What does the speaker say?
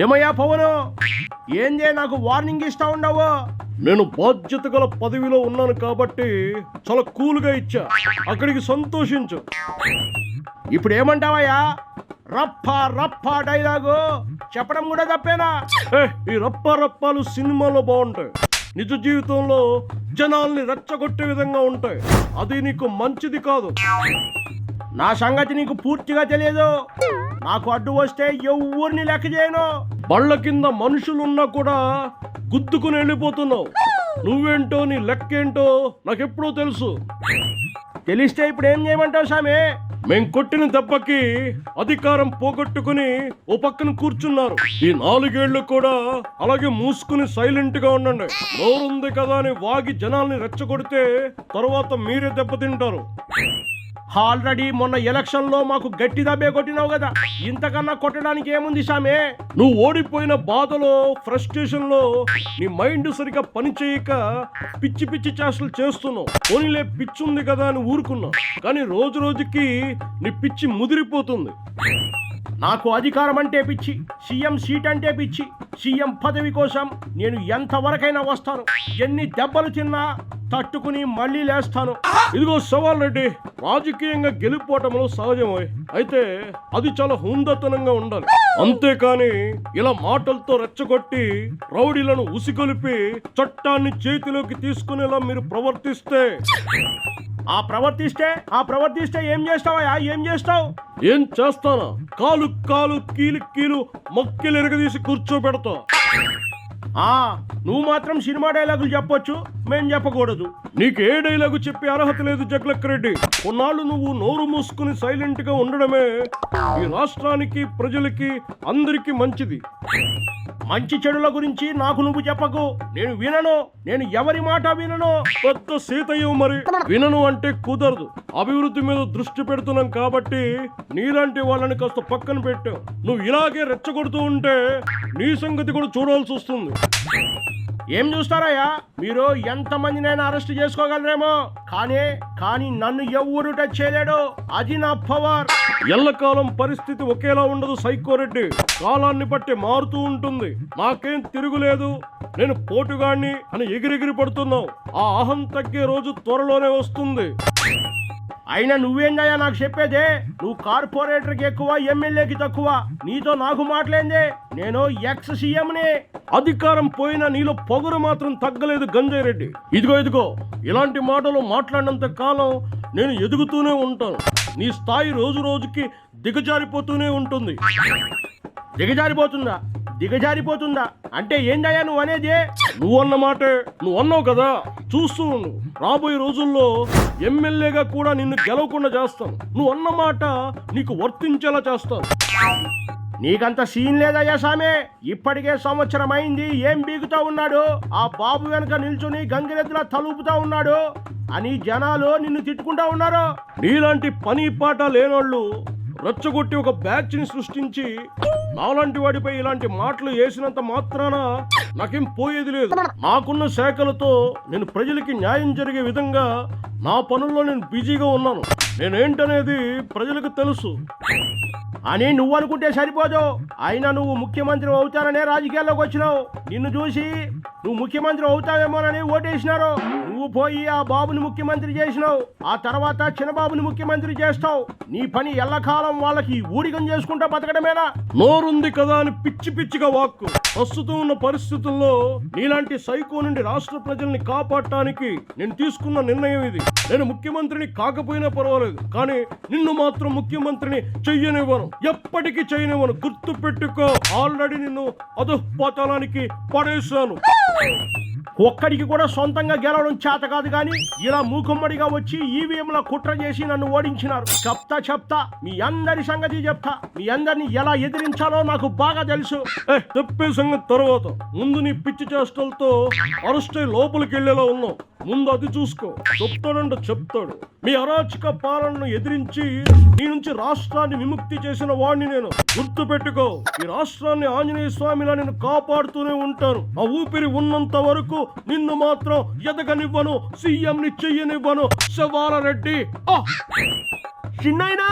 ఏమయ్యా పవను? ఏం చేయ నాకు వార్నింగ్ ఇస్తా ఉండవు? నేను బాధ్యత గల పదవిలో ఉన్నాను కాబట్టి చాలా కూల్గా ఇచ్చా. అక్కడికి సంతోషించు. ఇప్పుడు ఏమంటావయ్యా? రప్ప రప్ప డైలాగు చెప్పడం కూడా తప్పేనా? ఏ, ఈ రప్ప రప్పాలు సినిమాలో బాగుంటాయి. నిజ జీవితంలో జనాల్ని రెచ్చగొట్టే విధంగా ఉంటాయి. అది నీకు మంచిది కాదు. నా సంగతి నీకు పూర్తిగా తెలియదు నాకు అడ్డు వస్తే ఎవరిని లెక్క చేయను. బళ్ళ కింద మనుషులున్నా కూడా గుద్దుకుని వెళ్ళిపోతున్నావు. నువ్వేంటో నీ లెక్కేంటో నాకెప్పుడో తెలుసు. తెలిస్తే ఇప్పుడు ఏం చేయమంటావు స్వామి? మేం కొట్టిన దెబ్బకి అధికారం పోగొట్టుకుని ఓ పక్కన కూర్చున్నారు. ఈ నాలుగేళ్ళు కూడా అలాగే మూసుకుని సైలెంట్గా ఉండండి. నోరుంది కదా అని వాగి జనాల్ని రెచ్చగొడితే తర్వాత మీరే దెబ్బతింటారు. ఆల్రెడీ మొన్న ఎలక్షన్లో మాకు గట్టి దబ్బే కొట్టినావు కదా. ఇంతకన్నా కొట్టడానికి ఏముంది సామే? నువ్వు ఓడిపోయిన బాధలో ఫ్రస్ట్రేషన్లో నీ మైండ్ సరిగా పని చేయక పిచ్చి పిచ్చి చేష్టలు చేస్తున్నావు. పోనీలే పిచ్చి ఉంది కదా అని ఊరుకున్నావు. కానీ రోజు రోజుకి నీ పిచ్చి ముదిరిపోతుంది. నాకు అధికారం అంటే పిచ్చి సీఎం సీట్ అంటే పిచ్చి సీఎం పదవి కోసం నేను ఎంతవరకైనా వస్తాను. ఎన్ని దెబ్బలు తిన్నా తట్టుకుని మళ్ళీ లేస్తాను. ఇదిగో సవాల్ రెడ్డి రాజకీయంగా గెలిపోవటంలో సహజమే అయితే అది చాలా హుందతనంగా ఉండాలి. అంతేకాని ఇలా మాటలతో రెచ్చగొట్టి రౌడీలను ఉసిగొలిపి చట్టాన్ని చేతిలోకి తీసుకునేలా మీరు ప్రవర్తిస్తే? ఆ ప్రవర్తిస్తే ఆ ప్రవర్తిస్తే ఏం చేస్తావా ఏం చేస్తావు? ఏం చేస్తానా? కాలు కాలు కీలు కీలు మొక్కిలు ఎరగదీసి కూర్చోబెడతా నువ్వు మాత్రం సినిమా డైలాగులు చెప్పొచ్చు మేం చెప్పకూడదు. నీకు ఏ డైలాగు చెప్పే అర్హత లేదు జగ్లక్ రెడ్డి. కొన్నాళ్ళు నువ్వు నోరు మూసుకుని సైలెంట్గా ఉండడమే ఈ రాష్ట్రానికి ప్రజలకి అందరికీ మంచిది. మంచి చెడుల గురించి నాకు నువ్వు చెప్పకు. నేను వినను. నేను ఎవరి మాట వినను? పెద్ద సీతయ్య మరి. వినను అంటే కుదరదు. అభివృద్ధి మీద దృష్టి పెడుతున్నాం కాబట్టి నీలాంటి వాళ్ళని కాస్త పక్కన పెట్టావు నువ్వు ఇలాగే రెచ్చగొడుతూ ఉంటే నీ సంగతి కూడా చూడాల్సి వస్తుంది. ఏం చూస్తారయ్యా? మీరు ఎంతమందినైనా అరెస్ట్ చేసుకోగలరేమో. కానీ కానీ నన్ను ఎవరు టచ్ చేయలేడు. అది నా పవర్. ఎల్లకాలం పరిస్థితి ఒకేలా ఉండదు సైకోరెడ్డి కాలాన్ని బట్టి మారుతూ ఉంటుంది. నాకేం తిరుగులేదు. నేను పోటుగాడిని అని ఎగిరెగిరి పడుతున్నావు. ఆ అహం తగ్గే రోజు త్వరలోనే వస్తుంది. అయినా నువ్వేందయ్యా నాకు చెప్పేదే? నువ్వు కార్పొరేటర్కి ఎక్కువ ఎమ్మెల్యేకి తక్కువ. నీతో నాకు మాట్లాడిందే నేను ఎక్స్ సీఎంని. అధికారం పోయినా నీలో పొగరు మాత్రం తగ్గలేదు గంజయ్ రెడ్డి ఇదిగో ఇదిగో ఇలాంటి మాటలు మాట్లాడినంత కాలం నేను ఎదుగుతూనే ఉంటాను. నీ స్థాయి రోజు రోజుకి దిగజారిపోతూనే ఉంటుంది. దిగజారిపోతుందా? దిగజారిపోతుందా? అంటే ఏందయ్యా నువ్వు అనేది? నువ్వు అన్న మాటే నువ్వు అన్నావు కదా? చూస్తూ ఉండు. రాబోయే రోజుల్లో ఎమ్మెల్యేగా కూడా నిన్ను గెలవకుండా చేస్తాను. నువ్వు అన్న మాట నీకు వర్తించేలా చేస్తాను. నీకంత సీన్ లేదయ్యా సామే. ఇప్పటికే సంవత్సరం అయింది. ఏం బీగుతా ఉన్నాడు? ఆ బాబు వెనక నిల్చుని గంగిరెద్దులా తలుపుతా ఉన్నాడు. అని జనాలు నిన్ను తిట్టుకుంటా ఉన్నారు. నీలాంటి పని పాట లేనోళ్ళు రెచ్చగొట్టి ఒక బ్యాచ్ని సృష్టించి నాలాంటి వాడిపై ఇలాంటి మాటలు వేసినంత మాత్రాన నాకేం పోయేది లేదు. నాకున్న శాఖలతో నేను ప్రజలకి న్యాయం జరిగే విధంగా నా పనుల్లో నేను బిజీగా ఉన్నాను. నేనేంటనేది ప్రజలకు తెలుసు. అని నువ్వు అనుకుంటే సరిపోదు. అయినా నువ్వు ముఖ్యమంత్రి అవుతాననే రాజకీయాల్లోకి వచ్చినావు. నిన్ను చూసి నువ్వు ముఖ్యమంత్రి అవుతావేమోనని ఓటేసినారు. నువ్వు పోయి ఆ బాబుని ముఖ్యమంత్రి చేసినావు. ఆ తర్వాత చిన్నబాబుని ముఖ్యమంత్రి చేస్తావు. నీ పని ఎల్లకాలం వాళ్ళకి ఊడిగం చేసుకుంటా బతకడమేనా? నోరుంది కదా అని పిచ్చి పిచ్చిగా వాక్కు. ప్రస్తుతం ఉన్న పరిస్థితుల్లో నీలాంటి సైకో నుండి రాష్ట్ర ప్రజల్ని కాపాడటానికి నేను తీసుకున్న నిర్ణయం ఇది. నేను ముఖ్యమంత్రిని కాకపోయినా పర్వాలేదు. కానీ నిన్ను మాత్రం ముఖ్యమంత్రిని చెయ్యనివ్వను. ఎప్పటికీ చేయనివ్వను గుర్తు పెట్టుకో ఆల్రెడీ నిన్ను అధపాతాళానికి పడేశాను ఒక్కడికి కూడా సొంతంగా గెలవడం చేత కాదు కానీ ఇలా మూకుమ్మడిగా వచ్చి ఈవీఎంల కుట్ర చేసి నన్ను ఓడించినారు. చెప్తా చెప్తా మీ అందరి సంగతి చెప్తా. మీ అందరిని ఎలా ఎదిరించాలో నాకు బాగా తెలుసు. ఏ, చెప్పే సంగతి తర్వాత. ముందు నీ పిచ్చి చేష్టలతో అరెస్ట్ లోపలికి వెళ్ళేలా ఉన్నావు. ముందు అది చూసుకో. చెప్తాడంటే చెప్తాడు. మీ అరాచక పాలనను ఎదిరించి నీ నుంచి రాష్ట్రాన్ని విముక్తి చేసిన వాడిని నేను గుర్తు పెట్టుకో ఈ రాష్ట్రాన్ని ఆంజనేయ స్వామిలా నేను కాపాడుతూనే ఉంటాను. ఆ ఊపిరి ఉన్నంత వరకు నిన్ను మాత్రం ఎదగనివ్వను సీఎంని చెయ్యనివ్వను. శవాల రెడ్డి చిన్నైనా